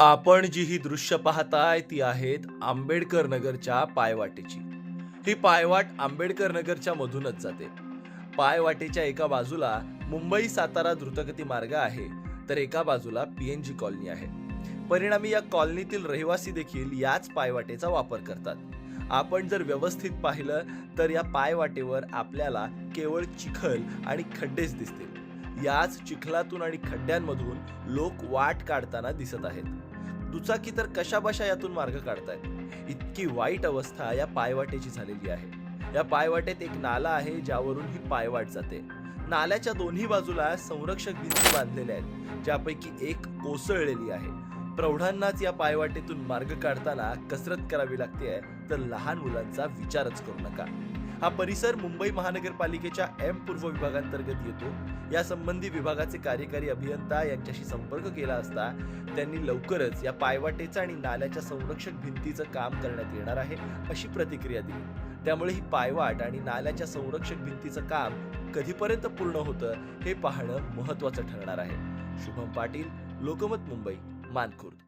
आपण जी ही दृश्य पाहताय ती आहेत आंबेडकर नगरच्या पायवाटेची. ही पायवाट आंबेडकर नगरच्या मधूनच जाते. पायवाटेच्या एका बाजूला मुंबई सातारा द्रुतगती मार्ग आहे तर एका बाजूला पीएनजी कॉलनी आहे. परिणामी या कॉलनीतील रहिवासी देखील याच पायवाटेचा वापर करतात. आपण जर व्यवस्थित पाहिलं तर या पायवाटेवर आपल्याला केवळ चिखल आणि खड्डेच दिसतील. याच चिखलातून आणि खड्ड्यांमधून लोक वाट काढताना दिसत आहेत. दुचाकी तर कशाबशा यातून मार्ग काढतायत. इतकी वाईट अवस्था या पायवाटेची झालेली आहे. या पायवाटेत एक नाला आहे ज्यावरून ही पायवाट जाते. नाल्याच्या दोन्ही बाजूला संरक्षक भिंती बांधलेल्या आहेत ज्यापैकी एक कोसळलेली आहे. प्रौढांनाच या पायवाटेतून मार्ग काढताना कसरत करावी लागते तर लहान मुलांचा विचारच करू नका. हा परिसर मुंबई महानगरपालिकेच्या एम पूर्व विभागांतर्गत येतो. या संबंधी विभागाचे कार्यकारी अभियंता यांच्याशी संपर्क केला असता त्यांनी लवकरच या पायवाटेचं आणि नाल्याच्या संरक्षक भिंतीचं काम करण्यात येणार आहे अशी प्रतिक्रिया दिली. त्यामुळे ही पायवाट आणि नाल्याच्या संरक्षक भिंतीचं काम कधीपर्यंत पूर्ण होतं हे पाहणं महत्वाचं ठरणार आहे. शुभम पाटील लोकमत मुंबई मानखुर्द.